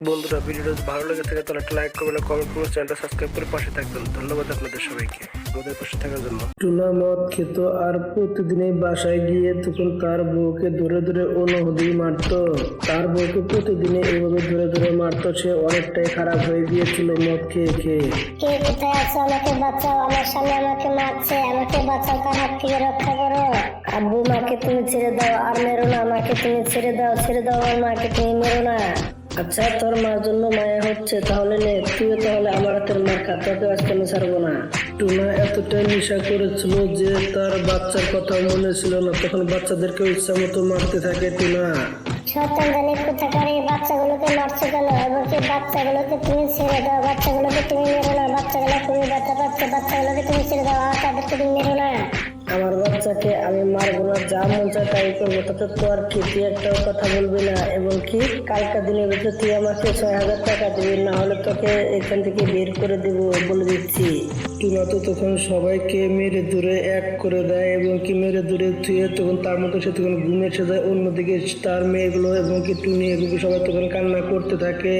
বন্ধুরা ভিডিওটা যদি ভালো লেগে থাকে তাহলে একটা লাইক করবেন কমেন্ট করবেন চ্যানেলটা সাবস্ক্রাইব করে পাশে থাকবেন। ধন্যবাদ আপনাদের সবাইকে। আমাদের পাশে থাকার জন্য। টুনা মদ খেত আর প্রতিদিনই বাসায় গিয়ে তখন তার বউকে ধরে ধরে অনুহদি মারত। তার বউকে প্রতিদিনই এইভাবে ধরে ধরে মারত সে অনেকটাই খারাপ হয়ে গিয়েছিল মদ খেয়ে খেয়ে। কে কোথায় আছো? আমাকে বাঁচাও আমার স্বামী আমাকে মারছে আমাকে বাঁচাও তার হাত থেকে রক্ষা করো। আব্বু মাকে তুমি ছেড়ে দাও আর মেরো না মাকে তুমি ছেড়ে দাও ছেড়ে দাও আমার মাকে তুমি মেরো না। আচ্ছা তোর মার জন্য মায়া হচ্ছে তাহলে নে তুই তাহলে আমার হাতের মার খা তোকে আজকে আমি ছাড়বো না। টুনা এতটাই নেশা করেছিল যে তার বাচ্চার কথা মনে ছিল না তখন বাচ্চাদেরকে ইচ্ছা মতো মারতে থাকে টুনা। শয়তান জানি কোথাকার এই বাচ্চাগুলোকে মারছো কেন? এবং কি বাচ্চাগুলোকে তুমি ছেড়ে দাও বাচ্চাগুলোকে তুমি মেরো না বাচ্চাগুলো খুবই ব্যথা পাচ্ছে বাচ্চাগুলোকে তুমি ছেড়ে দাও আর তাদেরকে তুমি মেরো না। আমার বাচ্চাকে আমি মারবো না, যা মন চায় তাই করব, তাতে তো আর কি? তুই একটাও কথা বলবি না এবং কি কালকা দিনের ভিতরে তুই আমাকে ছয় হাজার টাকা দিবি, না হলে তোকে এখান থেকে বের করে দেবো বলে দিচ্ছি। টুনা তো তখন সবাইকে মেরে দূরে এক করে দেয় এবং কি মেরে দূরে থুয়ে তখন তার মতো সে তখন ঘুমে এসে যায়, অন্যদিকে তার মেয়েগুলো এবং কি টুনি এগুলো সবাই তখন কান্না করতে থাকে।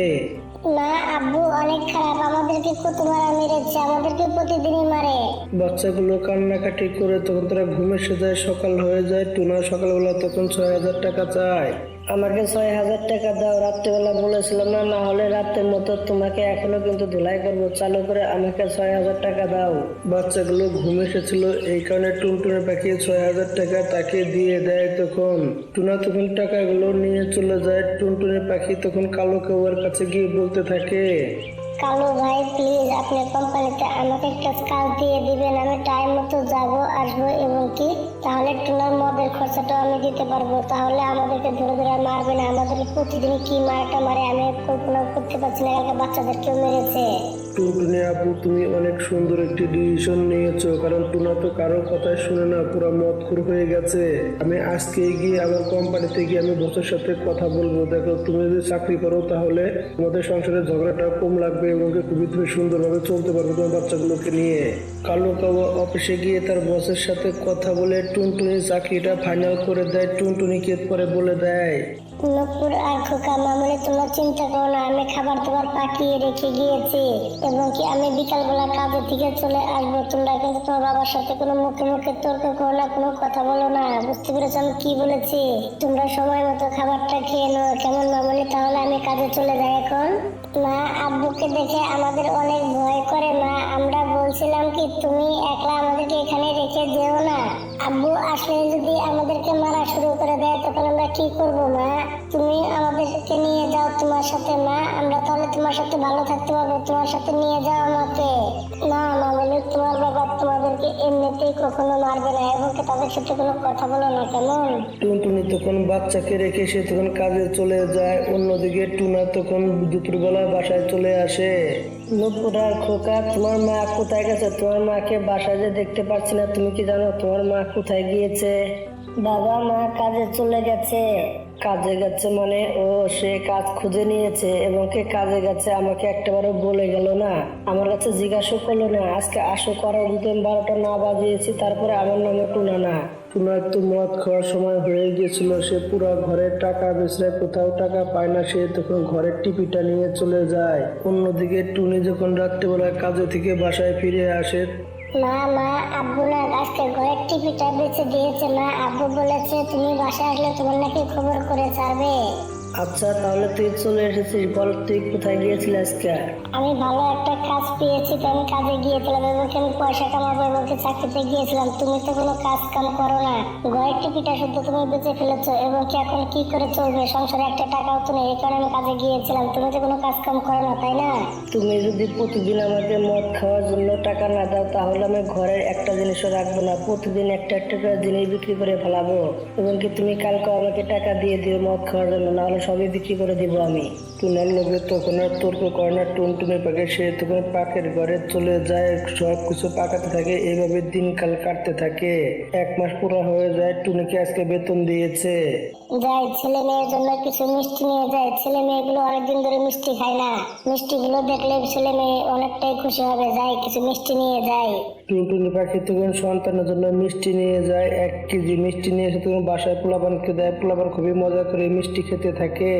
না আব্বু অনেক খারাপ। আমাদেরকে কত মারা মেরেছে, আমাদেরকে প্রতিদিনই মারে। বাচ্চাগুলো কান্নাকাটি করে তখন তারা ঘুমে এসে যায় সকাল হয়ে যায়, টুনা সকালবেলা তখন ছয় হাজার টাকা চায়। আমাকে ছয় হাজার টাকা দাও। রাত্রেবেলা বলেছিলাম, না না, হলে রাতের মতো তোমাকে এখনও কিন্তু ধুলাই করব। চালু করে আমাকে ছয় হাজার টাকা দাও। বাচ্চাগুলো ঘুম এসেছিল, এই কারণে টুনটুনে পাখি ছয় হাজার টাকা তাকে দিয়ে দেয় তখন। টুনা তখন টাকাগুলো নিয়ে চলে যায়। টুনটুনে পাখি তখন কালো কেউ কাছে গিয়ে বলতে থাকে কালু ভাই প্লিজ আপনি কোম্পানিতে আমাকে একটা কাজ দিয়ে দিবেন, আমি টাইম মতো যাব, আসব, এবং কি? তাহলে টুনার মদের খরচাটাও আমি দিতে পারব। তাহলে আমাদেরকে ধরে ধরে মারবে না। আমাদের প্রতিদিন কি মারাটা মারে, আমি কল্পনা করতে পারছি না। কালকে বাচ্চাদেরকেও মেরেছে। টুনটুনি আপু তুমি অনেক সুন্দর একটি ডিসিশন নিয়েছো। কারণ টুনা তো কারও কথাই শুনে না, পুরো মদখুর হয়ে গেছে। আমি আজকে গিয়ে আমার কোম্পানিতে গিয়ে আমি বসের সাথে কথা বলব। দেখো, তুমি যদি চাকরি করো তাহলে তোমাদের সংসারে ঝগড়াটা কম লাগবে এবং খুবই তুমি সুন্দরভাবে চলতে পারবে তোমার বাচ্চাগুলোকে নিয়ে। কালো কালো অফিসে গিয়ে তার বসের সাথে কথা বলে, টুনটুনি চাকরিটা ফাইনাল করে দেয়। টুনটুনিকে পরে বলে দেয়? নপুর আর খোকা মামুনি, তোমরা চিন্তা করো না, আমি খাবার দাবার পাকিয়ে রেখে গিয়েছি এবং কি আমি বিকালবেলা কাজের থেকে চলে আসব। তোমরা কিন্তু তোমার বাবার সাথে কোনো মুখে মুখে তর্ক করো না, কোনো কথা বলো না। বুঝতে পেরেছ আমি কি বলেছি? তোমরা সময় মতো খাবারটা খেয়ে নাও। কেমন মামনি, তাহলে আমি কাজে চলে যাই এখন। মা, আব্বুকে দেখে আমাদের অনেক ভয় করে, মা। আমরা বলছিলাম কি, তুমি একলা আমাদেরকে এখানে রেখে যেও না। আব্বু আসলে যদি আমাদেরকে মারা শুরু করে দেয়, তখন আমরা কি করব, মা? তুমি আমাদেরকে নিয়ে যাও তোমার সাথে, মা। আমরা তাহলে তোমার সাথে ভালো থাকতে পারব। তোমার সাথে নিয়ে যাও আমাকে। না, মা বলে তোমার বাবা তোমাদেরকে এমনিতেই কখনো মারবে না এবং তাদের সাথে কোনো কথা বলো না, কেমন? টুনটুনি তখন বাচ্চাকে রেখে সে তখন কাজে চলে যায়। অন্যদিকে টুনা তখন দুপুরবেলা বাসায় চলে আসে। নুপুরার খোকা, তোমার মা কোথায় গেছে? তোমার মাকে বাসায় যে দেখতে পাচ্ছি না, তুমি কি জানো? তোমার মা কোথায় গিয়েছে? বাবা মা কাজে চলে গেছে। কাজে গেছে মানে ও সে কাজ খুঁজে নিয়েছে এবং কে কাজে গেছে আমাকে একটাবারও বলে গেল না। আমার কাছে জিজ্ঞাসা করল না, আজকে আসো করার মতো বারোটা না বাজিয়েছি, তারপরে আমার নামে টুনা না। টুনার তো মদ খাওয়ার সময় হয়ে গিয়েছিল, সে পুরো ঘরের টাকা বেচলে কোথাও টাকা পায় না, সে তখন ঘরের টিপিটা নিয়ে চলে যায়। অন্যদিকে টুনি যখন রাত্রেবেলা কাজে থেকে বাসায় ফিরে আসে মা মা, আব্বু না আজকে ঘরের টিভিটা বেঁচে দিয়েছে। মা, আব্বু বলেছে, তুমি বাসায় আসলে তোমার নাকি খবর করে ছাড়বে। আচ্ছা তাহলে তুই চলে এসেছিস। বল তুই কোথায় গিয়েছিলি আজকে? আমি ভালো একটা কাজ পেয়েছি তো আমি কাজে গিয়েছিলাম এবং আমি পয়সা কামাবো এবং চাকরিতে গিয়েছিলাম। তুমি তো কোনো কাজ কাম করো না। ঘরের টিভিটা শুধু তুমি বেঁচে ফেলেছো এবং কি এখন কি করে চলবে? সংসারে একটা টাকাও তো নেই এই কারণে আমি কাজে গিয়েছিলাম। তুমি তো কোনো কাজ কাম করো না তাই না? তুমি যদি প্রতিদিন আমাকে মদ খাওয়ার জন্য টাকা না দাও তাহলে আমি ঘরের একটা জিনিসও রাখব না। প্রতিদিন একটা একটা করে জিনিস বিক্রি করে ফেলাবো। এবং কি তুমি কালকে আমাকে টাকা দিয়ে দিও মদ খাওয়ার জন্য? নাহলে সবই বিক্রি করে দিব আমি। লোকে তখন আর তর্ক করে না টুনটুনে সে তখন পাকের ঘরে চলে যায় সব কিছু পাকাতে থাকে এইভাবে দিনকাল কাটতে থাকে। এক মাস পুরো হয়ে যায় টুনিকে আজকে বেতন দিয়েছে। যাই ছেলে মেয়ের জন্য কিছু মিষ্টি নিয়ে যায়। ছেলে মেয়েগুলো অনেকদিন ধরে মিষ্টি খায় না। মিষ্টিগুলো দেখলে ছেলে মেয়ে অনেকটাই খুশি হবে যাই কিছু মিষ্টি নিয়ে যায়। টুনটুনি পাখি তখন সন্তানের জন্য মিষ্টি নিয়ে যায় এক কেজি মিষ্টি নিয়ে এসে তখন বাসায় পোলাপানকে দেয়। পোলাপান খুবই মজা করে মিষ্টি খেতে থাকে থাকে।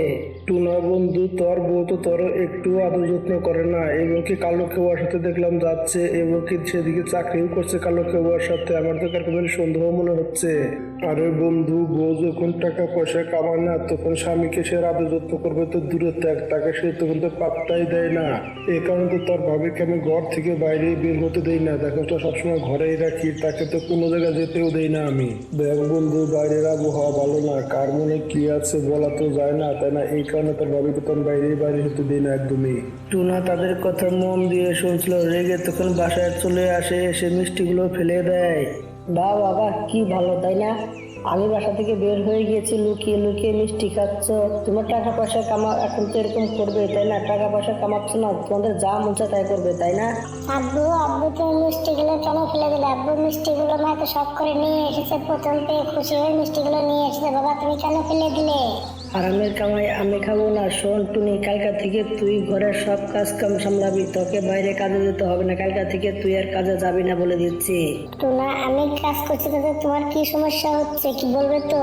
টুনা বন্ধু তোর বউ তো তোর একটু আদর যত্ন করে না। এবং কি কালো কেউয়ার সাথে দেখলাম যাচ্ছে এবং কি সেদিকে চাকরিও করছে কালো কেউয়ার সাথে। আমার তো কারণ সন্দেহ মনে হচ্ছে। আরে বন্ধু, বউ যখন টাকা পয়সা কামায় না, তখন স্বামীকে সে আদর যত্ন করবে তো দূরে থাক, তাকে সে তখন তো পাত্তাই দেয় না। এই কারণে তো তোর ভাবিকে আমি ঘর থেকে বাইরে বের হতে দেই না। দেখো তো, সবসময় ঘরেই রাখি, তাকে তো কোনো জায়গায় যেতেও দেই না আমি। দেখ বন্ধু, বাইরের আবহাওয়া ভালো না, কার মনে কি আছে বলা তো যায় না, তাই না? এই কারণে তোর ভাবিকে তো আমি বাইরে বাইরে হতে দিই না একদমই। টুনা তাদের কথা মন দিয়ে শুনছিল, রেগে তখন বাসায় চলে আসে, এসে মিষ্টিগুলো ফেলে দেয়। বা বাবা, কি ভালো, তাই না? আমি বাসা থেকে বের হয়ে গিয়েছি, লুকিয়ে লুকিয়ে মিষ্টি খাচ্ছ। তোমার টাকা পয়সা কামা, এখন তো এরকম করবে, তাই না? টাকা পয়সা কামাচ্ছ না, তোমাদের যা মন তাই করবে, তাই না? আব্বু আব্বু তুমি মিষ্টিগুলো কেন ফেলে দিলে? আব্বু, মিষ্টিগুলো মা তো সব করে নিয়ে এসেছে, প্রথম পেয়ে খুশি হয়ে মিষ্টিগুলো নিয়ে এসেছে। বাবা, তুমি কেন ফেলে দিলে? আরামের কামাই আমি খাব না। শোন টুনি কালকা থেকে তুই ঘরের সব কাজ কাম সামলাবি। তোকে বাইরে কাজে যেতে হবে না। কালকা থেকে তুই আর কাজে যাবি না বলে দিচ্ছি। টুনা আমি কাজ করছি তাতে তোমার কি সমস্যা হচ্ছে? কি বলবে তো?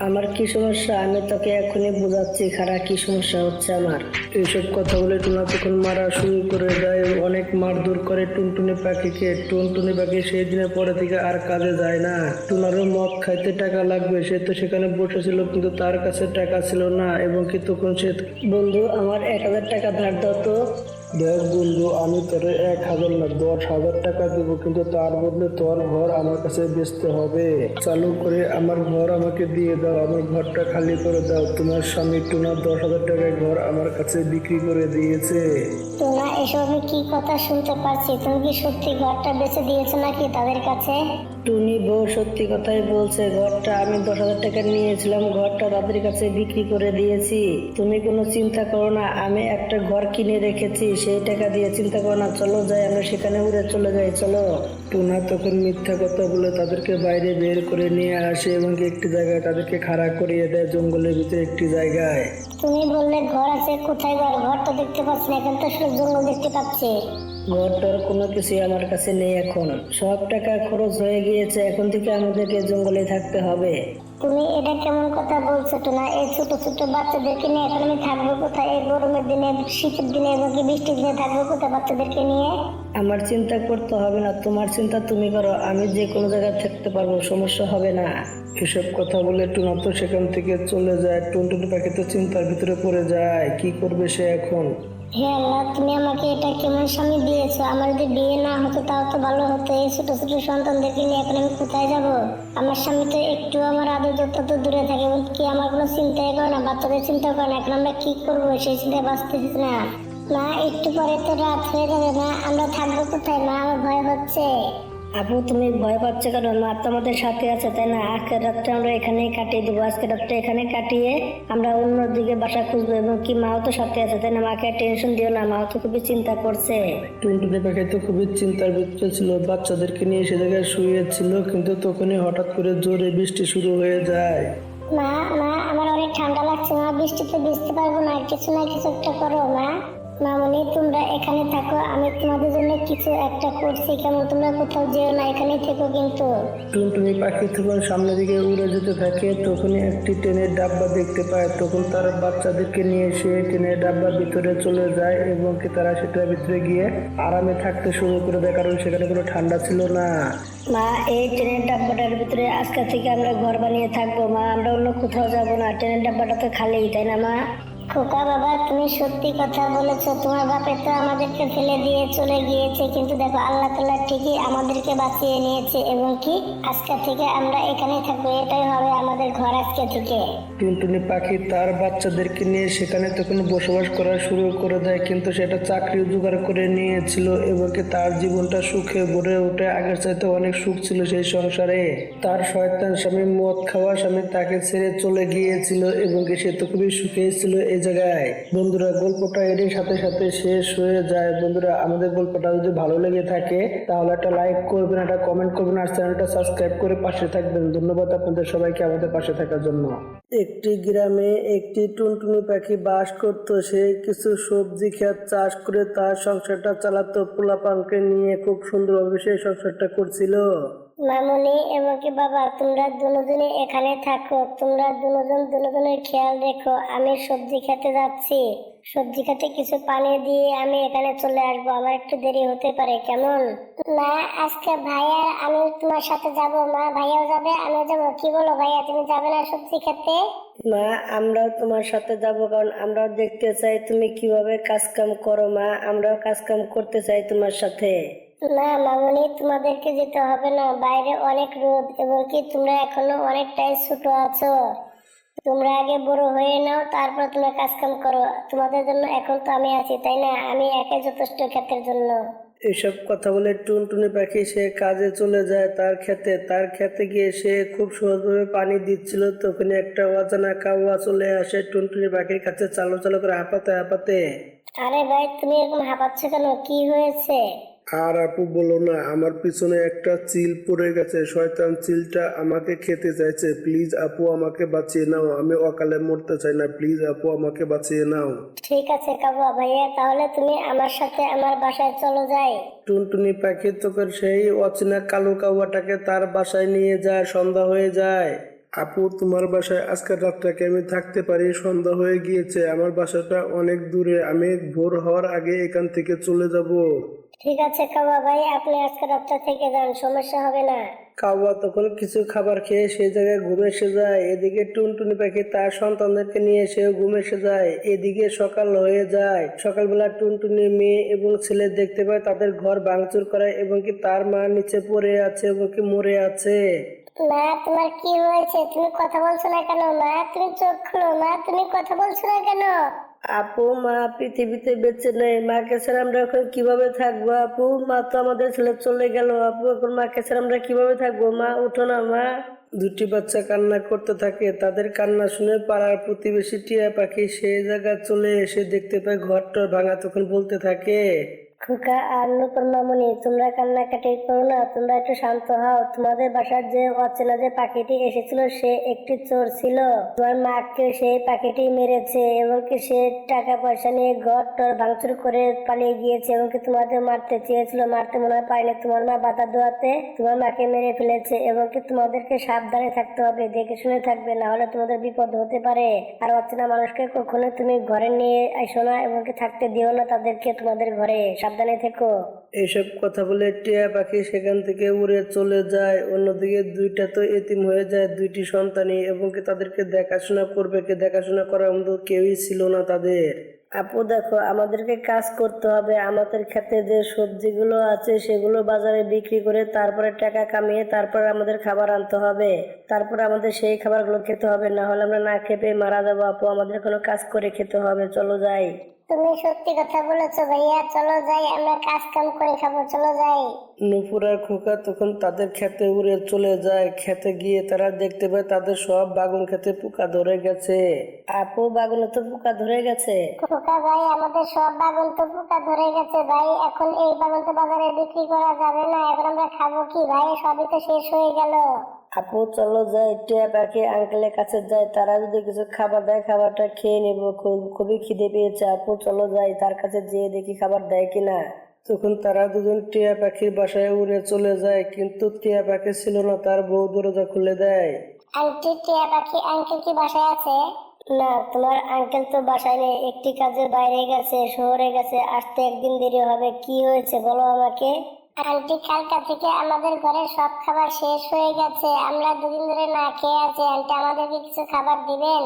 আমার কি সমস্যা? আমি তোকে এখনই বোঝাচ্ছি খারাপ কি সমস্যা হচ্ছে আমার। এইসব কথা বলে টুনা তখন মারা শুরু করে দেয়। অনেক মার মারধর করে টুনটুনি পাখিকে। টুনটুনি পাখি সেই দিনের পরে থেকে আর কাজে যায় না। টুনারও মদ খাইতে টাকা লাগবে। সে তো সেখানে বসেছিল কিন্তু তার কাছে টাকা ছিল না এবং কি তখন সে বন্ধু আমার এক হাজার টাকা ধার দাও তো। দেখ বন্ধু আমি তোর এক হাজার না দশ হাজার টাকা দেবো কিন্তু তার বদলে তোর ঘর আমার কাছে বেচতে হবে। চালু করে আমার ঘর আমাকে দিয়ে দাও আমার ঘরটা খালি করে দাও। তোমার স্বামী টুনা দশ হাজার টাকায় ঘর আমার কাছে বিক্রি করে দিয়েছে। টুনা এসব আমি কি কথা শুনতে পারছি তুমি কি সত্যি ঘরটা বেঁচে দিয়েছ নাকি তাদের কাছে? টুনি বউ সত্যি কথাই বলছে, ঘরটা আমি দশ হাজার টাকা নিয়েছিলাম, ঘরটা তাদের কাছে বিক্রি করে দিয়েছি। তুমি কোনো চিন্তা করো না, আমি একটা ঘর কিনে রেখেছি, সেই টাকা দিয়ে চিন্তা করো না, চলো যাই, আমরা সেখানে উড়ে চলে যাই, চলো। টুনা তখন মিথ্যা কথা বলে তাদেরকে বাইরে বের করে নিয়ে আসে এবং একটি জায়গায় তাদেরকে খাড়া করিয়ে দেয় জঙ্গলের ভিতরে একটি জায়গায়। তুমি বললে ঘর আছে কোথায় ঘর? ঘর তো দেখতে পাচ্ছি না এখন তো শুধু জঙ্গল দেখতে পাচ্ছি। ঘরটার কোনো কিছুই আমার কাছে নেই এখন। সব টাকা খরচ হয়ে গিয়েছে এখন থেকে আমাদেরকে জঙ্গলে থাকতে হবে। তুমি এটা কেমন কথা বলছো এই ছোট ছোট বাচ্চাদেরকে নিয়ে এখন আমি থাকব কোথায়? এই গরমের দিনে, শীতের দিনে এবং কি বৃষ্টির দিনে থাকব কোথায় বাচ্চাদেরকে নিয়ে? আমার চিন্তা করতে হবে না, তোমার চিন্তা তুমি করো, আমি যে কোনো জায়গায় থাকতে পারব, সমস্যা হবে না। এসব কথা বলে টুনা তো সেখান থেকে চলে যায়, টুনটুনি পাখি তো চিন্তার ভিতরে পড়ে যায়, কি করবে সে এখন? হে আল্লাহ, তুমি আমাকে এটা কেমন স্বামী দিয়েছ? আমার যদি বিয়ে না হতো, তাও তো ভালো হতো। এই ছোট ছোট সন্তানদেরকে নিয়ে এখন আমি কোথায় যাব? আমার স্বামী তো একটু আমার আদর যত তো দূরে থাকে কি আমার কোনো চিন্তাই করে না, বাচ্চাদের চিন্তা করে না। এখন আমরা কি করব? সেই চিন্তায় বাঁচতেছি না। মা, একটু পরে তো রাত হয়ে যাবে। না আমরা থাকব কোথায়? মা, আমার ভয় হচ্ছে। আপু তুমি ভয় পাচ্ছ কেন? মা তো আমাদের সাথে আছে তাই না? আজকের রাতটা আমরা এখানেই কাটিয়ে দেবো। আজকের রাতটা এখানে কাটিয়ে আমরা অন্য দিকে বাসা খুঁজবো এবং কি মাও তো সাথে আছে তাই না? মাকে টেনশন দিও না মাও তো খুবই চিন্তা করছে। টুনটুনি পাখি তো খুবই চিন্তার ভিতরে ছিল। বাচ্চাদেরকে নিয়ে সে জায়গায় শুয়েছিল কিন্তু তখনই হঠাৎ করে জোরে বৃষ্টি শুরু হয়ে যায়। মা মা আমার অনেক ঠান্ডা লাগছে মা বৃষ্টিতে ভিজতে পারব না। কিছু না কিছু একটা করো মা। মামনি তোমরা এখানে থাকো আমি তোমাদের জন্য কিছু একটা করছি কেমন তোমরা কোথাও যেও না এখানে থেকো কিন্তু। টুনটুনি পাখি তখন সামনের দিকে উড়ে যেতে থাকে তখনই একটি ট্রেনের ডাব্বা দেখতে পায়। তখন তার বাচ্চাদেরকে নিয়ে সে ট্রেনের ডাব্বার ভিতরে চলে যায় এবং কি তারা সেটার ভিতরে গিয়ে আরামে থাকতে শুরু করে দেয় কারণ সেখানে কোনো ঠান্ডা ছিল না। মা এই ট্রেনের ডাব্বাটার ভিতরে আজকে থেকে আমরা ঘর বানিয়ে থাকব। মা আমরা অন্য কোথাও যাব না ট্রেনের ডাব্বাটা তো খালি তাই না মা? খোকা বাবা, তুমি সত্যি কথা বলেছ। তোমার বাপে তো আমাদেরকে ফেলে দিয়ে চলে গিয়েছে, কিন্তু দেখো, আল্লাহ তালা ঠিকই আমাদেরকে বাঁচিয়ে নিয়েছে এবং কি আজকে থেকে আমরা এখানে থাকব। এটাই হবে আমাদের ঘর আজকে থেকে। টুনটুনি পাখি তার বাচ্চাদেরকে নিয়ে সেখানে তখন বসবাস করা শুরু করে দেয়, কিন্তু সেটা চাকরি জোগাড় করে নিয়েছিল এবং কি তার জীবনটা সুখে ভরে ওঠে। আগের চাইতে অনেক সুখ ছিল সেই সংসারে। তার শয়তান স্বামী মদ খাওয়া স্বামী তাকে ছেড়ে চলে গিয়েছিল এবং সে তো খুবই সুখে ছিল এই জায়গায় বন্ধুরা গল্পটা এরই সাথে সাথে শেষ হয়ে যায়। বন্ধুরা, আমাদের গল্পটা যদি ভালো লেগে থাকে, তাহলে একটা লাইক করবেন, একটা কমেন্ট করবেন, আর চ্যানেলটা সাবস্ক্রাইব করে পাশে থাকবেন। ধন্যবাদ আপনাদের সবাইকে আমাদের পাশে থাকার জন্য। একটি গ্রামে একটি টুনটুনি পাখি বাস করত। সে কিছু সবজি ক্ষেত চাষ করে তার সংসারটা চালাতো। পোলাপানকে নিয়ে খুব সুন্দরভাবে সেই সংসারটা করছিল। মামুনি এবং কি বাবা তোমরা দুজনে এখানে থাকো। তোমরা দুজন দুজনের খেয়াল রেখো আমি সবজি খেতে যাচ্ছি। সবজি খেতে কিছু পানি দিয়ে আমি এখানে চলে আসব আমার একটু দেরি হতে পারে কেমন? মা আজকে ভাইয়া আমি তোমার সাথে যাব। মা ভাইয়াও যাবে আমিও যাব। কি বলো ভাইয়া তুমি যাবে না সবজি খেতে? মা আমরাও তোমার সাথে যাব কারণ আমরাও দেখতে চাই তুমি কীভাবে কাজ কাম করো মা। আমরাও কাজ কাম করতে চাই তোমার সাথে। না মামুনি তোমাদেরকে যেতে হবে না। বাইরে অনেক রোদ এবং কি তোমরা এখনও অনেকটাই ছোট আছো। তোমরা আগে বড় হয়ে নাও তারপর তোমরা কাজ কাম করো। তোমাদের জন্য এখন তো আমি আছি তাই না? আমি একাই যথেষ্ট ক্ষেতের জন্য। এসব কথা বলে টুনটুনি পাখি সে কাজে চলে যায় তার খেতে তার খেতে গিয়ে সে খুব সহজভাবে পানি দিচ্ছিল। তখন একটা অজানা কাউয়া চলে আসে টুনটুনি পাখির কাছে চালো চালো করে হাঁপাতে হাঁপাতে। আরে ভাই তুমি এরকম হাঁপাচ্ছ কেন? কি হয়েছে? আর আপু বলো না আমার পিছনে একটা চিল পড়ে গেছে। শয়তান চিলটা আমাকে খেতে চাইছে। প্লিজ আপু আমাকে বাঁচিয়ে নাও। আমি অকালে মরতে চাই না। প্লিজ আপু আমাকে বাঁচিয়ে নাও। ঠিক আছে কাবুয়া ভাইয়া তাহলে তুমি আমার সাথে আমার বাসায় চলো যাই। টুনটুনি পাখি তখন সেই অচেনা কালো কাউয়াটাকে তার বাসায় নিয়ে যায় সন্ধ্যা হয়ে যায়। আপু তোমার বাসায় আজকের রাতটাকে আমি থাকতে পারি সন্ধ্যা হয়ে গিয়েছে। আমার বাসাটা অনেক দূরে। আমি ভোর হওয়ার আগে এখান থেকে চলে যাব। ঠিক আছে কাবুয়া ভাই আপনি আজকে রাতটা থেকে যান সমস্যা হবে না। কাউয়া তখন কিছু খাবার খেয়ে সেই জায়গায় ঘুমে এসে যায়। এদিকে টুনটুনি পাখি তার সন্তানদেরকে নিয়ে সেও ঘুমে এসে যায়। এদিকে সকাল হয়ে যায়। সকালবেলা টুনটুনি মেয়ে এবং ছেলে দেখতে পায় তাদের ঘর ভাঙচুর করে এবং কি তার মা নিচে পড়ে আছে এবং কি মরে আছে। মা তোমার কি হয়েছে? তুমি কথা বলছো না কেন? মা তুমি চোখ খুলো। মা তুমি কথা বলছো না কেন? আপু, মা পৃথিবীতে বেঁচে নেই। মাকে ছাড়া আমরা এখন কীভাবে থাকব, আপু? মা তো আমাদের ছেলে চলে গেল। আপু, এখন মাকে ছাড়া আমরা কীভাবে থাকব? মা, উঠো না, মা। দুটি বাচ্চা কান্না করতে থাকে। তাদের কান্না শুনে পাড়ার প্রতিবেশী টিয়া পাখি সেই জায়গায় চলে এসে দেখতে পায় ঘরটার ভাঙা, তখন বলতে থাকে খোকা, আর নূপুর মামুনি, তোমরা কান্নাকাটি করো না, তোমরা একটু শান্ত হও। তোমাদের বাসার যে অচেনা যে পাখিটি এসেছিল, সে একটি চোর ছিল। তোমার মাকে সেই পাখিটি মেরেছে এবং কি সে টাকা পয়সা নিয়ে ঘর টর ভাঙচুর করে পালিয়ে গিয়েছে এবং কি তোমাদের মারতে চেয়েছিল, মারতে মনে হয় পারেনি তোমার মা বাধা দেওয়াতে তোমার মাকে মেরে ফেলেছে এবং কি তোমাদেরকে সাবধানে থাকতে হবে, দেখে শুনে থাকবে, না হলে তোমাদের বিপদ হতে পারে। আর অচেনা মানুষকে কখনো তুমি ঘরে নিয়ে আসো না এবং কি থাকতে দিও না তাদেরকে তোমাদের ঘরে। সাবধানে থেকো। এইসব কথা বলে টিয়া পাখি সেখান থেকে উড়ে চলে যায়। অন্যদিকে দুইটা তো এতিম হয়ে যায় দুইটি সন্তানই এবং কি তাদেরকে দেখাশোনা করবে কে দেখাশোনা করার মতো কেউই ছিল না তাদের। আপু দেখো আমাদেরকে কাজ করতে হবে। আমাদের ক্ষেতে যে সবজিগুলো আছে সেগুলো বাজারে বিক্রি করে তারপরে টাকা কামিয়ে তারপর আমাদের খাবার আনতে হবে। তারপর আমাদের সেই খাবারগুলো খেতে হবে। না হলে আমরা না খেপে মারা যাব। আপু আমাদের কোনো কাজ করে খেতে হবে। চলো যাই। তুমি সত্যি কথা বলেছ ভাইয়া। চলো যাই আমরা কাজ কাম করে খাব চলো যাই। নুপুর আর খোকা তখন তাদের খেতে উড়ে চলে যায়। খেতে গিয়ে তারা দেখতে পায় তাদের সব বাগুন খেতে পোকা ধরে গেছে। আপু বাগুনে তো পোকা ধরে গেছে। খোকা ভাই আমাদের সব বাগান তো পোকা ধরে গেছে ভাই। এখন এই বাগান তো বাজারে বিক্রি করা যাবে না। এখন আমরা খাব কি ভাই? সবই তো শেষ হয়ে গেল। আপু চলো যাই। টিয়া পাখি আঙ্কেলের কাছে যাই তারা যদি কিছু খাবার দেয় খাবারটা খেয়ে নেব। খুব খুবই খিদে পেয়েছে। আপু চলো যাই তার কাছে যেয়ে দেখি খাবার দেয় কিনা তখন তারা দুজন টিয়া পাখির বাসায় উড়ে চলে যায় কিন্তু টিয়া পাখি ছিল না তার বউ দরজা খুলে দেয়। আন্টি টিয়া পাখি আঙ্কেল কি বাসায় আছে? না তোমার আঙ্কেল তো বাসায় নেই একটি কাজে বাইরে গেছে শহরে গেছে আসতে একদিন দেরি হবে কি হয়েছে বলো আমাকে? আন্টি কালকা থেকে আমাদের ঘরে সব খাবার শেষ হয়ে গেছে আমরা দুদিন ধরে না খেয়ে আছি আন্টি আমাদেরকে কিছু খাবার দিবেন?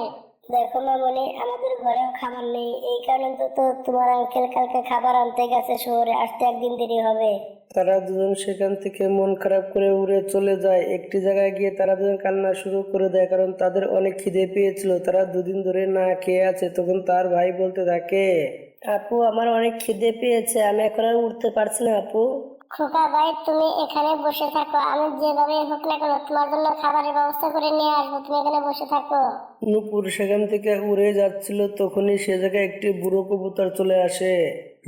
দেখো মামনি, আমাদের ঘরেও খাবার নেই। এই কারণে তো তো তোমার আঙ্কেল কালকে খাবার আনতে গেছে শহরে। আসতে একদিন দেরি হবে। তারা দুজন সেখান থেকে মন খারাপ করে উড়ে চলে যায়। একটি জায়গায় গিয়ে তারা দুজন কান্না শুরু করে দেয়, কারণ তাদের অনেক খিদে পেয়েছিল। তারা দুদিন ধরে না খেয়ে আছে, তখন তার ভাই বলতে থাকে, আপু, আমার অনেক খিদে পেয়েছে, আমি এখন আর উঠতে পারছি না, আপু। খোকা ভাই, তুমি এখানে বসে থাকো। আমি যেভাবে হোক না কেন তোমার জন্য খাবারের ব্যবস্থা করে নিয়ে আসব। তুমি এখানে বসে থাকো। নুপুর সেখান থেকে উড়ে যাচ্ছিল, তখনই সে জায়গায় একটি বুড়ো কবুতর চলে আসে।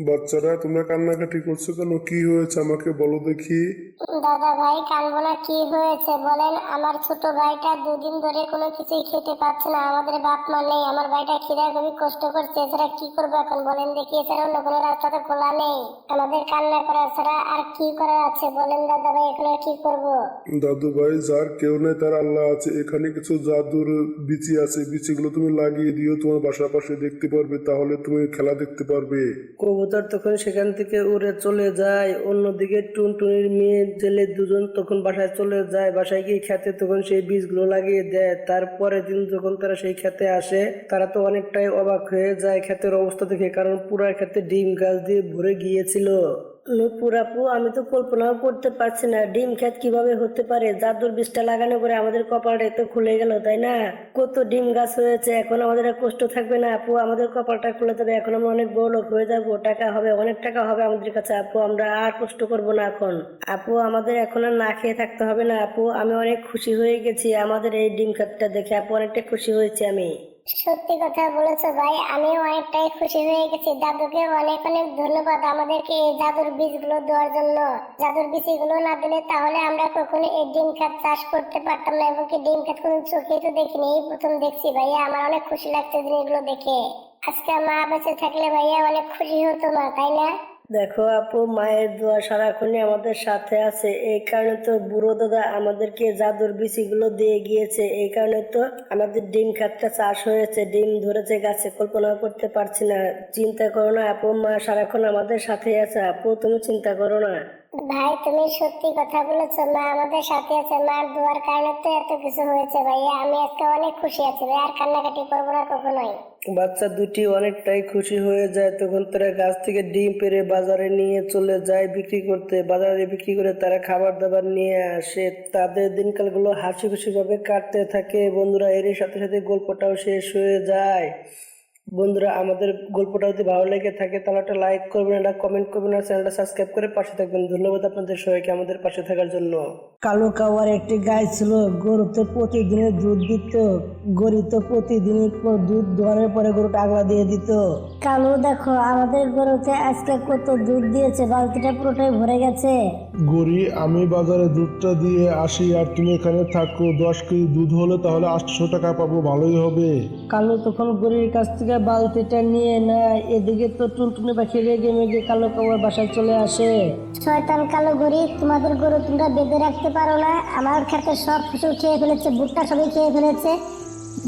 বাচ্চারা তোমরা কান্নাকাটি করছ কেন? কি হয়েছে? আমাকে বলো দেখি। দাদা ভাই কানবো না কি হয়েছে? বলেন আমার ছোট ভাইটা দুদিন ধরে কোনো কিছুই খেতে পাচ্ছে না। আমাদের বাপ মা নেই আমার ভাইটা খিদা খুবই কষ্ট করছে। এছাড়া কি করব এখন? বলেন দেখি এছাড়া অন্য কোনো রাস্তা তো খোলা নেই। আমাদের কান্না করা ছাড়া আর কি করার আছে? বলেন দাদা ভাই এখন কি করব? দাদু ভাই যার কেউ নেই তার আল্লাহ আছে। এখানে কিছু জাদুর বিচি আছে। বিচিগুলো তুমি লাগিয়ে দিও তোমার বাসার পাশে দেখতে পারবে। তাহলে তুমি খেলা দেখতে পারবে। কবুতর তখন সেখান থেকে উড়ে চলে যায়। অন্যদিকে টুনটুনির মেয়ে জেলে দুজন তখন বাসায় চলে যায়। বাসায় গিয়ে খেতে তখন সেই বীজগুলো লাগিয়ে দেয়। তারপরে দিন যখন তারা সেই খেতে আসে, তারা তো অনেকটাই অবাক হয়ে যায় ক্ষেতের অবস্থা দেখে, কারণ পুরা ক্ষেতে ডিম, গাছ দিয়ে ভরে গিয়েছিল। নূপুর আপু, আমি তো কল্পনাও করতে পারছি না, ডিম খেত কীভাবে হতে পারে? জাদুর বীজটা লাগানো করে আমাদের কপালটা তো খুলে গেল, তাই না? কত ডিম গাছ হয়েছে, এখন আমাদের আর কষ্ট থাকবে না, আপু। আমাদের কপালটা খুলে যাবে, এখন আমরা অনেক বড় লোক হয়ে যাব, টাকা হবে, অনেক টাকা হবে আমাদের কাছে, আপু। আমরা আর কষ্ট করব না এখন। আপু, আমাদের এখন আর না খেয়ে থাকতে হবে না, আপু। আমি অনেক খুশি হয়ে গেছি, আমাদের এই ডিম খেতটা দেখে আপু অনেকটা খুশি হয়েছি আমি। সত্যি কথা বলেছ ভাই, আমিও অনেকটাই খুশি হয়ে গেছি। দাদুকে অনেক অনেক ধন্যবাদ আমাদেরকে এই জাদুর বীজগুলো দেওয়ার জন্য। জাদুর বীজগুলো না দিলে তাহলে আমরা কখনো এই ডিম খাত চাষ করতে পারতাম না এবং কি ডিম খাত কোনো চোখে তো দেখিনি। এই প্রথম দেখছি ভাইয়া, আমার অনেক খুশি লাগছে জিনিসগুলো দেখে। আজকে মা বেঁচে থাকলে ভাইয়া অনেক খুশি হতো মা, তাই না? দেখো আপু, মায়ের দোয়া সারাক্ষণই আমাদের সাথে আছে। এই কারণে তো বুড়ো দাদা আমাদেরকে জাদুর বিচিগুলো দিয়ে গিয়েছে। এই কারণে তো আমাদের ডিম খাতটা চাষ হয়েছে, ডিম ধরেছে, গাছে কল্পনা করতে পারছি না। চিন্তা করো না আপু, মা সারাক্ষণ আমাদের সাথে আছে। আপু, তুমি চিন্তা করো না। ভাই, তুমি সত্যি কথা বলেছ। মা আমাদের সাথে আছে। মার দোয়ার কারণে তো এত কিছু হয়েছে ভাইয়া, আমি আজকে অনেক খুশি আছি। ভাই, আর কান্নাকাটি করব না কখনোই। বাচ্চা দুটি অনেকটাই খুশি হয়ে যায়, তখন তারা গাছ থেকে ডিম পেরে বাজারে নিয়ে চলে যায় বিক্রি করতে। বাজারে বিক্রি করে তারা খাবার দাবার নিয়ে আসে। তাদের দিনকালগুলো হাসি খুশি ভাবে কাটতে থাকে। বন্ধুরা এর সাথে সাথে গল্পটাও শেষ হয়ে যায়। বন্ধুরা আমাদের গল্পটা যদি ভালো লেগে থাকে তাহলে একটা লাইক করবেন একটা কমেন্ট করবেন আর চ্যানেলটা সাবস্ক্রাইব করে পাশে থাকবেন। ধন্যবাদ আপনাদের সবাইকে আমাদের পাশে থাকার জন্য। কালো কাওয়ার একটি গাই ছিল গরুতে প্রতিদিনের দুধ দিত। গরু তো প্রতিদিনই দুধ দোয়ানোর পরে গরুটা আগলা দিয়ে দিত। কালু দেখো আমাদের গরুতে আজকে কত দুধ দিয়েছে বালতিটা পুরোটাই ভরে গেছে। গরি আমি বাজারে দুধটা দিয়ে আসি আর তুমি এখানে থাকো। দশ কেজি দুধ হলে তাহলে আটশো টাকা পাবো ভালোই হবে। কালো তখন গরুর কাছ থেকে বালতিটা নিয়ে নেয়, এদিকে তো টুনটুনি পাখি রেগে মেগে কালো কাওয়ার বাসায় চলে আসে। শয়তান কালো গরি তোমাদের গরু তোমরা বেঁধে রাখতে পারো না। আমার খেতে সব ফসল খেয়ে ফেলেছে, ভুট্টা সবই খেয়ে ফেলেছে।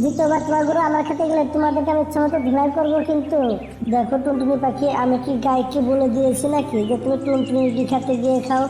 দ্বিতীয়বার তোমার গরু আমার খেতে গেলে তোমাদেরকে আমি ইচ্ছা মতো ধুলাই করব কিন্তু। দেখো টুনটুনি পাখি, আমি কি গাইকে বলে দিয়েছি নাকি? যে তুমি টুনটুনি খেতে গিয়ে খাও।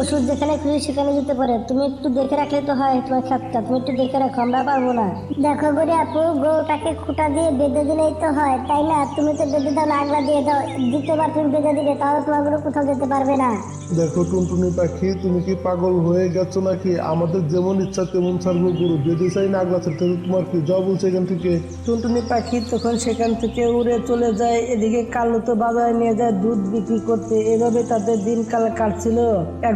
ওষুধ যেখানে খুঁজি সেখানে যেতে পারে। তুমি একটু দেখে রাখলে তো হয় তোমার খাতটা তুমি একটু দেখে রাখো আমরা পারব না। দেখো গরি আপু গরুটাকে খুঁটা দিয়ে বেঁধে দিলেই তো হয় তাই না? তুমি তো বেঁধে দাও আগলা দিয়ে দাও দ্বিতীয়বার তুমি বেঁধে দিলে তাহলে তোমার গরু কোথাও যেতে পারবে না। দেখো টুনটুনি পাখি তুমি কি পাগল হয়ে গেছো নাকি? আমাদের যেমন ইচ্ছা তেমন ছাড়বো গরু বেঁধে চাই না আগলা ছাড়তে হবে, তোমার কি যাও বলছে এখান থেকে? টুনটুনি পাখি তখন সেখান থেকে উড়ে চলে যায় এদিকে কালো তো বাজারে নিয়ে যায় দুধ বিক্রি করতে। এভাবে তাদের দিনকাল কাটছিল।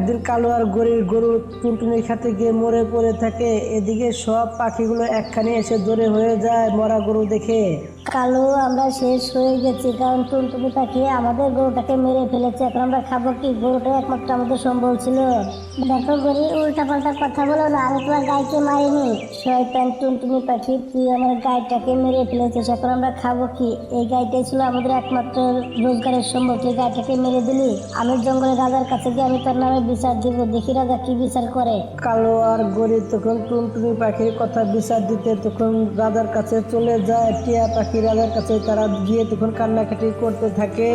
একদিন কালো আর গরির গরু টুনটুনির খাতে গিয়ে মরে পড়ে থাকে। এদিকে সব পাখিগুলো একখানে এসে জোরে হয়ে যায় মরা গরু দেখে। কালো, আমরা শেষ হয়ে গেছি। কারণ টুনটুনি পাখি আমাদের গরুটাকে মেরে ফেলেছে। এখন আমরা খাব কি? গরুটাই একমাত্র আমাদের সম্বল ছিল। দেখো গরি উল্টা পাল্টা কথা বলো না। আমি তোমার গাইকে মারিনি। শয়তান টুনটুনি পাখি তুই আমার গাইটাকে মেরে ফেলেছিস এখন আমরা খাব কি? এই গাইটাই ছিল আমাদের একমাত্র রোজগারের সম্ভব তুই গাইটাকে মেরে দিলি? আমি জঙ্গলের রাজার কাছে গিয়ে আমি তোর নামে বিচার দিব। দেখি রাজা কি বিচার করে। কালো আর গরিব তখন টুনটুনি পাখির কথা বিচার দিতে তখন রাজার কাছে চলে যায়। টিয়া পাখি রাজার কাছে তারা গিয়ে তখন কান্নাকাটি করতে থাকে।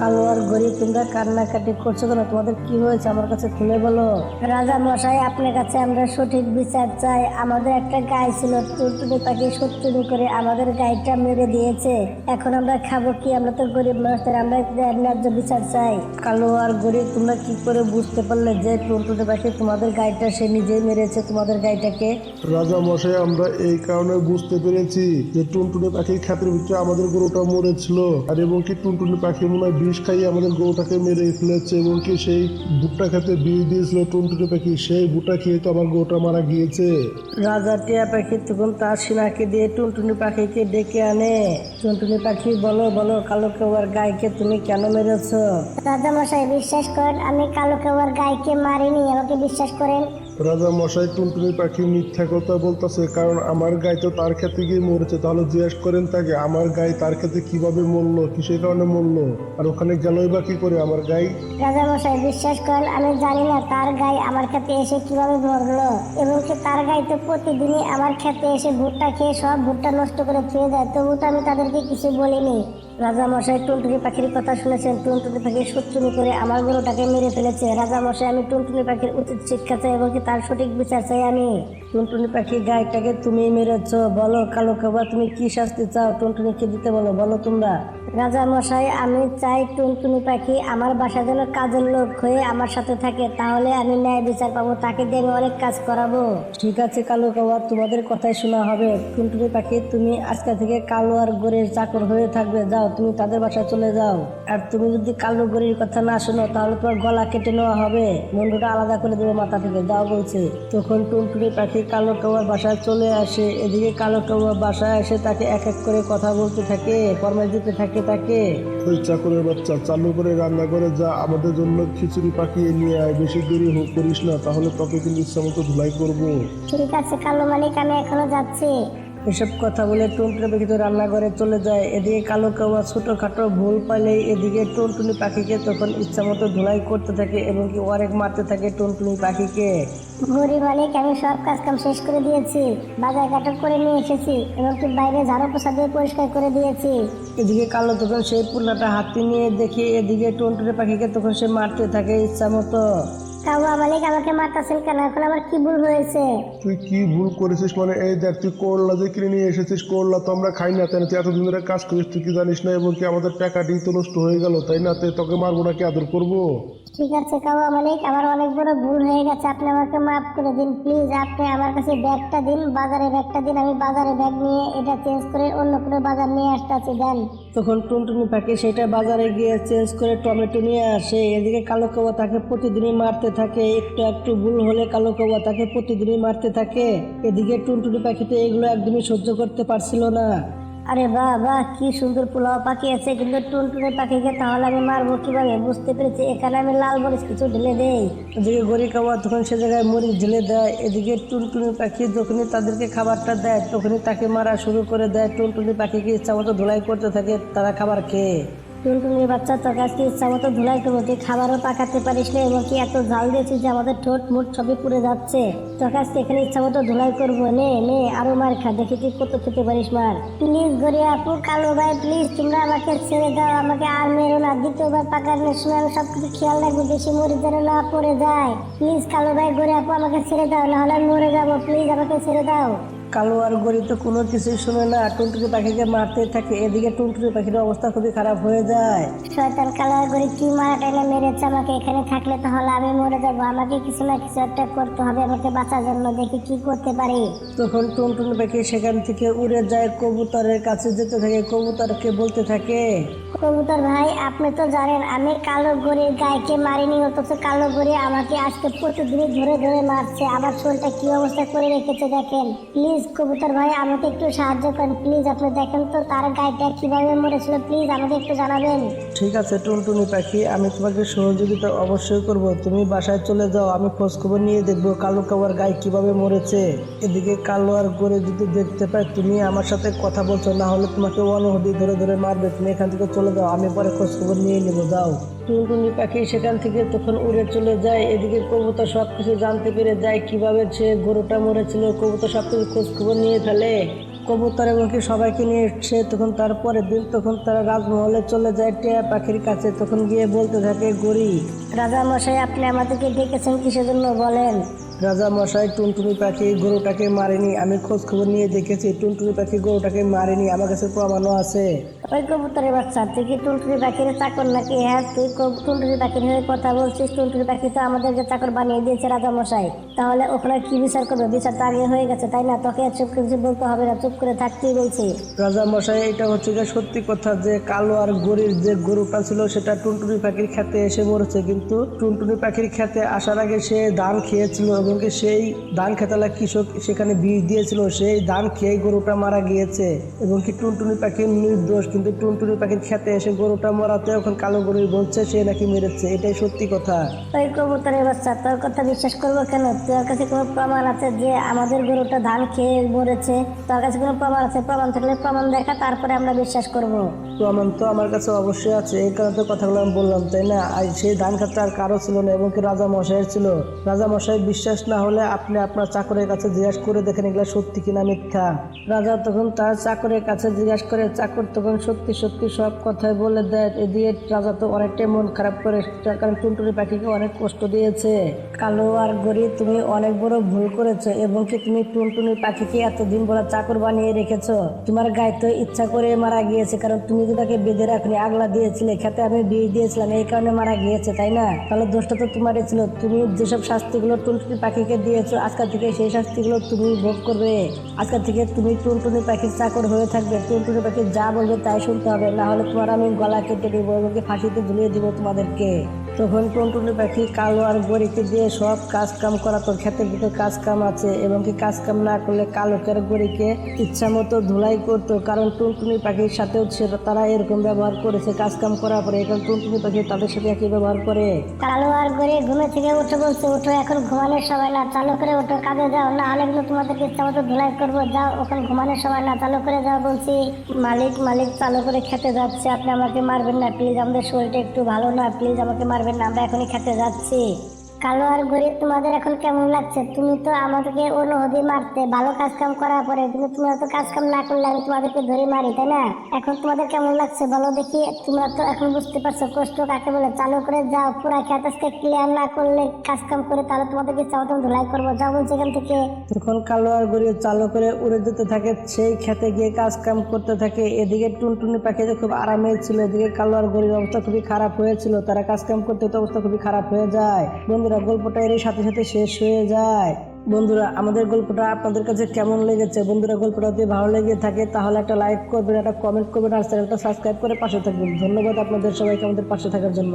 কালো আর গরিব তোমরা কান্নাকাটি করছ কেন? তোমাদের কি হয়েছে? আমার কাছে খুলে বলো। রাজা মশাই আপনার কাছে আমরা সঠিক বিচার চাই। আমাদের একটা গাই ছিল টুনটুনি পাখি সত্যি করে আমাদের গাইটা মেরে দিয়েছে। এখন আমরা খাব কি? আমরা তো গরিব মানুষদের আমরা ন্যায্য বিচার চাই। কালো আর গরিব তোমরা কি করে বুঝতে পারলে যে টুনটুনি পাখি তোমাদের গাইটা সে নিজেই মেরেছে তোমাদের গাইটাকে? রাজা মশাই আমরা এই কারণে বুঝতে পেরেছি যে টুনটুনি পাখি ক্ষেতের ভিতরে আমাদের গরুটা মরেছিল আর এবং কি টুনটুনি পাখি মনে হয় বিষ খাইয়ে আমাদের গরুটাকে মেরে ফেলেছে। এবং কি সেই ভুট্টা খেতে বিষ দিয়েছিল টুনটুনি পাখি। সেই ভুট্টা খেয়ে তো আমার গরুটা মারা গিয়েছে। রাজা টিয়া পাখি তখন তার সিনাকে দিয়ে টুনটুনি পাখিকে ডেকে আনে। টুনটুনি পাখি বলো বলো কালো কেউয়ার গাইকে তুমি কেন মেরেছো? রাজামশাই বিশ্বাস করেন আমি কালো কেউয়ার গাইকে মারিনি। আমাকে বিশ্বাস করেন রাজা মশাই টুনটুনি পাখি মিথ্যা কথা বলতেছে, কারণ আমার গায়ে তো তার ক্ষেত্রে গিয়ে মরেছে। তাহলে জিজ্ঞেস করেন তাকে, আমার গাই তার ক্ষেত্রে কীভাবে মরলো, কিসের কারণে মরলো, আর ওখানে গেলই বা কি করে আমার গাই? রাজামশাই বিশ্বাস করেন, আমি জানি না তার গাই আমার খেতে এসে কীভাবে মরলো, এবং কি তার গাই তো প্রতিদিনই আমার খেতে এসে ভুট্টা খেয়ে সব ভুট্টা নষ্ট করে খেয়ে দেয়, তবু তো আমি তাদেরকে কিছু বলিনি। রাজা মশাই টুনটুনি পাখির কথা শুনেছেন। টুনটুনি পাখি শত্রুনি করে আমার গরুটাকে মেরে ফেলেছে। রাজামশাই, আমি টুনটুনি পাখির উচিত শিক্ষা চাই এবং তার সঠিক বিচার চাই আমি? টুনটুনি পাখি গায়েটাকে তুমি মেরেছ। বলো, কালো কাবা, তুমি কি শাস্তি চাও? টুনটুনিকে দিতে বলো বলো তোমরা। রাজা মশাই আমি চাই টুনটুনি পাখি আমার বাসা যেন কাজের লোক হয়ে আমার সাথে থাকে, তাহলে আমি ন্যায় বিচার পাবো, তাকে দিয়ে আমি অনেক কাজ করাবো। ঠিক আছে, কালো কাওয়া, তোমাদের কথাই শোনা হবে। টুনটুনি পাখি, তুমি আজকে থেকে কালো আর গোরের চাকর হয়ে থাকবে, যাও, তুমি তাদের বাসায় চলে যাও। আর তুমি যদি কালো গোরের কথা না শোনো, তাহলে তোমার গলা কেটে নেওয়া হবে। মুন্ডুটা আলাদা করে দেবে মাথা থেকে, যাও বলছে। তখন টুনটুনি পাখি কালো কাওয়ার বাসায় চলে আসে। এদিকে কালো কাওয়া বাসায় এসে তাকে এক এক করে কথা বলতে থাকে ফরমাইশ দিতে থাকে তাকে। ওই চাকরের বাচ্চা চালু করে রান্না করে যা আমাদের জন্য খিচুড়ি পাকিয়ে নিয়ে আয়। বেশি দেরি হোক করিস না তাহলে তোকে কিন্তু ইচ্ছা মতো ধুলাই করব। ঠিক আছে কালো মালিক আমি এখনও যাচ্ছি। এসব কথা বলে টুনটুনি পাখি তো রান্নাঘরে চলে যায়। এদিকে কালো কাওয়া ছোটখাটো ভুল পাইলেই এদিকে টুনটুনি পাখিকে তখন ইচ্ছা মতো ধুলাই করতে থাকে এবং কি অনেক মারতে থাকে টুনটুনি পাখিকে। গরিব মালিক আমি সব কাজ কাম শেষ করে দিয়েছি। বাজার ঘাটক করে নিয়ে এসেছি এবং কি বাইরে ঝাড়ু পোছা দিয়ে পরিষ্কার করে দিয়েছি। এদিকে কালো তখন সেই পুরনাটা হাতি নিয়ে দেখে এদিকে টুনটুনি পাখিকে তখন সে মারতে থাকে ইচ্ছা কাউয়া মালিক আমাকে মারতাছেন কেন? এখন আমার কি ভুল হয়েছে? তুই কি ভুল করেছিস মানে? এই দেখ তুই করলা যে কিনে নিয়ে এসেছিস করলা তো আমরা খাই না তাই না? তুই এতদিন ধরে কাজ করিস তুই কি জানিস না? এবং কি আমাদের টাকাটি তো নষ্ট হয়ে গেল তাই না? তাই তোকে মারবো না কি আদর করব? ঠিক আছে মালিক আমার অনেক বড় ভুল হয়ে গেছে। আপনি আমাকে মাফ করে দিন প্লিজ আপনি আমার কাছে ব্যাগটা দিন বাজারে ব্যাগটা দিন। আমি বাজারে ব্যাগ নিয়ে এটা চেঞ্জ করে অন্য কোনো বাজার নিয়ে আসতেছি দেন। তখন টুনটুনি পাখি সেটা বাজারে গিয়ে চেঞ্জ করে টমেটো নিয়ে আসে। এদিকে কালো কাওয়া তাকে প্রতিদিনই মারতে থাকে একটু একটু ভুল হলে কালো কাওয়া তাকে প্রতিদিনই মারতে থাকে। এদিকে টুনটুনি পাখি তো এগুলো একদমই সহ্য করতে পারছিল না। আরে বাহ বাহ কি সুন্দর পোলাও পাখি আছে কিন্তু টুনটুনি পাখিকে তাহলে আমি মারবো কীভাবে? বুঝতে পেরেছি এখানে আমি লাল মরিচ কিছু ঢেলে দেই। এদিকে গড়ি কাওয়া তখন সে জায়গায় মরিচ ঢেলে দেয় এদিকে টুনটুনি পাখি যখনই তাদেরকে খাবারটা দেয় তখনই তাকে মারা শুরু করে দেয়। টুনটুনি পাখিকে ইচ্ছা মতো ধুলাই করতে থাকে তারা খাবার খেয়ে। টুনটুনির বাচ্চা তোর কাছে ইচ্ছা মতো ধুলাই করব। তুই খাবারও পাকাতে পারিস না এবং কি এত জাল দিয়েছিস যে আমাদের ঠোঁট মুট সবই পুড়ে যাচ্ছে। তোর কাছ এখানে ইচ্ছা মতো ধুলাই করব। নে নে, আরও মার খা, দেখি তুই কত খেতে পারিস মার। প্লিজ গরিয়া আপু, কালো ভাই, প্লিজ তোমরা আমাকে ছেড়ে দাও, আমাকে আর মেরো না। দ্বিতীয়বার পাকানোর সময় আমি সব কিছু খেয়াল রাখব, বেশি মরে যেন না পড়ে যায়। প্লিজ কালো ভাই গরিয়া আপু, আমাকে ছেড়ে দাও, নাহলে আমি মরে যাব। প্লিজ আমাকে ছেড়ে দাও। কালো আর গড়ি তো কোনো কিছুই শুনে না টুনটুনি পাখিকে মারতে থাকে এদিকে টুনটুনি পাখির অবস্থা খুবই খারাপ হয়ে যায়। শয়তান কালার করে কি মারা টাইনে মেরেছে আমাকে? এখানে থাকলে তাহলে আমি মরে যাব। আমাকে কিছু না কিছু একটা করতে হবে আমাকে বাঁচার জন্য দেখি কি করতে পারি। তখন টুনটুনি পাখি সেখান থেকে উড়ে যায় কবুতরের কাছে যেতে থাকে কবুতরকে বলতে থাকে কবুতর ভাই, আপনি তো জানেন, আমি কালো গরির গায়কে মারিনি, অথচ কালো গরি আমাকে আজকে প্রতিদিনই ধরে ধরে মারছে। আমার শরীরটা কি অবস্থা করে রেখেছে দেখেন। প্লিজ কবুতর ভাই, আমাকে একটু সাহায্য করেন, প্লিজ আপনি দেখেন তো তার গায়টা কীভাবে মরেছিল, প্লিজ আমাকে একটু জানাবেন। ঠিক আছে, টুনটুনি পাখি, আমি তোমাকে সহযোগিতা অবশ্যই করব। তুমি বাসায় চলে যাও, আমি খোঁজ খবর নিয়ে দেখব কালো কাবার গায়ে কীভাবে মরেছে। এদিকে কালো আর গড়ে যদি দেখতে পাই, তুমি আমার সাথে কথা বলছো, না হলে তোমাকে অনুমতি ধরে ধরে মারবে। তুমি এখান থেকে চলে যাও আমি পরে খোঁজ খবর নিয়ে নেব যাও টুনটুনি পাখি সেখান থেকে তখন উড়ে চলে যায়। এদিকে কবুতর সব কিছু জানতে পেরে যায় কীভাবে সে গরুটা মরেছিল। কবুতর সব কিছু খোঁজ খবর নিয়ে ফেলে। কবুতর এবং কি সবাইকে নিয়ে সে তখন তারপরের দিন তখন তারা রাজমহলে চলে যায়। টিয়া পাখির কাছে তখন গিয়ে বলতে থাকে গরি। রাজা মশাই আপনি আমাদেরকে ডেকেছেন কিসের জন্য বলেন? রাজা মশাই টুনটুনি পাখি গরুটাকে মারেনি। আমি খোঁজ খবর নিয়ে দেখেছি টুনটুনি পাখি গরুটাকে মারেনি। আমার কাছে প্রমাণও আছে। ওই কবুতরের বাচ্চা তুই কি টুনটুনি পাখির চাকর নাকি? হ্যাঁ তুই টুনটুনি পাখির হয়ে কথা বলছিস? টুনটুনি পাখি তো আমাদেরকে চাকর বানিয়ে দিয়েছে রাজা মশাই। তাহলে ওখানে কি বিচার করবে? বিচার তো আগে হয়ে গেছে তাই না? তোকে চুপ করে কিছু বলতে হবে না চুপ করে থাকতেই বলছি রাজা মশাই এটা হচ্ছে যে সত্যি কথা যে কালো আর গরির যে গরুটা ছিল সেটা টুনটুনি পাখির খেতে এসে মরেছে। কিন্তু টুনটুনি পাখির খেতে আসার আগে সে ধান খেয়েছিল এবং সেই ধান খেতালা কৃষক সেখানে বীজ দিয়েছিল সেই ধান খেয়ে গরুটা মারা গিয়েছে। এবং কি টুনটুনি পাখির নির্দোষ কিন্তু টুনটুনি পাখির খেতে এসে গরুটা মরাতে এখন কালো গরু বলছে সে নাকি মেরেছে। এটাই সত্যি কথা। ওই কবুতরের বাচ্চা তোর কথা বিশ্বাস করব কেন? তোর কাছে কোনো প্রমাণ আছে যে আমাদের গরুটা ধান খেয়ে মরেছে? তোর কাছে কোনো প্রমাণ আছে? প্রমাণ থাকলে প্রমাণ দেখা তারপরে আমরা বিশ্বাস করব। প্রমাণ তো আমার কাছে অবশ্যই আছে। এই কারণে তো কথাগুলো আমি বললাম তাই না? আর সেই ধান খাতে আর কারও ছিল না এবং কি রাজা মশাইয়ের ছিল। রাজা মশাই বিশ্বাস না হলে আপনি আপনার চাকরের কাছে জিজ্ঞাসা করে দেখেন এগুলো সত্যি কিনা মিথ্যা। রাজা তখন তার চাকরের কাছে জিজ্ঞাসা করে, চাকর তখন সত্যি সত্যি সব কথাই বলে দেয়। এদিকে রাজা তো অনেকটাই মন খারাপ করে, তার কারণ টুনটুনি পাখিকে অনেক কষ্ট দিয়েছে। কালো আর গরি, তুমি অনেক বড় ভুল করেছ, এবং কি তুমি টুনটুনি পাখিকে এতদিন বড় চাকর বানিয়ে রেখেছো? তোমার গায়ে তো ইচ্ছা করে মারা গিয়েছে, কারণ তুমি তো তাকে বেঁধে রাখনি আগলা দিয়েছিলে, খেতে আমি বিয়ে দিয়েছিলাম, এই কারণে মারা গিয়েছে, তাই না? তাহলে দোষটা তো তোমারই ছিল। তুমি যেসব শাস্তিগুলো টুনটুনি পাখিকে দিয়েছ, আজকাল থেকে সেই শাস্তিগুলো তুমি ভোগ করবে। আজকাল থেকে তুমি টুনটুনি পাখির চাকর হয়ে থাকবে। টুনটুনি পাখি যা বলবে তাই শুনতে হবে। না হলে তোমার আমি গলা কেটে দিব এবং ফাঁসিতে ঝুলিয়ে দিব তোমাদেরকে। তখন টুনটুনি পাখি কালো আর গরিকে দিয়ে সব কাজ কাম করাতো ক্ষেতের ভিতরে কাজ কাম আছে এবং কি কাজ কাম না করলে কালোকে আর গরিকে ইচ্ছা মতো ধুলাই করতো। কারণ টুনটুনি পাখির সাথেও তারা এরকম ব্যবহার করেছে কাজ কাম করার পরে। এখন টুনটুনি পাখি তাদের সাথে একই ব্যবহার করে। কালো আর করে ঘুমে থেকে উঠে বলছে, উঠো, এখন ঘুমানোর সময় না, চালু করে উঠো, কাজে যাও। না হলে কিন্তু তোমাদেরকে ইচ্ছা মতো ধুলাই করব। যাও ওখানে ঘুমানোর সময় না, চালু করে যাও, বলছি। মালিক মালিক, চালু করে খেতে যাচ্ছে। আপনি আমাকে মারবেন না, প্লিজ। আমাদের শরীরটা একটু ভালো না, প্লিজ আমাকে মারবেন না আমরা এখনই খেতে যাচ্ছি। কালো আর গরিব তোমাদের এখন কেমন লাগছে? তুমি তো আমাদেরকে অনুমতি মারতে, ভালো কাজ কাম করার পরে কিন্তু তোমরা তো কাজ কাম না করলে আমি তোমাদেরকে ধরে মারি, তাই না? এখন তোমাদের কেমন লাগছে বলো দেখি? তোমরা তো এখন বুঝতে পারছ কষ্ট কাকে বলে। চালু করে যাও, পুরা খেত আজকে ক্লিয়ার না করলে কাজ কাম করে তাহলে তোমাদেরকে চাও তুমি ধুলাই করব। যাও এখান থেকে। তখন কালো আর গরিব চালু করে উড়ে যেতে থাকে, সেই খেতে গিয়ে কাজ কাম করতে থাকে। এদিকে টুনটুনি পাখিতে খুব আরামে ছিল, এদিকে কালো আর গরিব অবস্থা খুবই খারাপ হয়েছিল। তারা কাজ কাম করতে অবস্থা খুবই খারাপ হয়ে যায়। বন্ধুরা গল্পটা এর সাথে সাথে শেষ হয়ে যায়। বন্ধুরা আমাদের গল্পটা আপনাদের কাছে কেমন লেগেছে? বন্ধুরা গল্পটা যদি ভালো লেগে থাকে তাহলে একটা লাইক করবেন একটা কমেন্ট করবেন আর চ্যানেলটা সাবস্ক্রাইব করে পাশে থাকবেন। ধন্যবাদ আপনাদের সবাইকে আমাদের পাশে থাকার জন্য।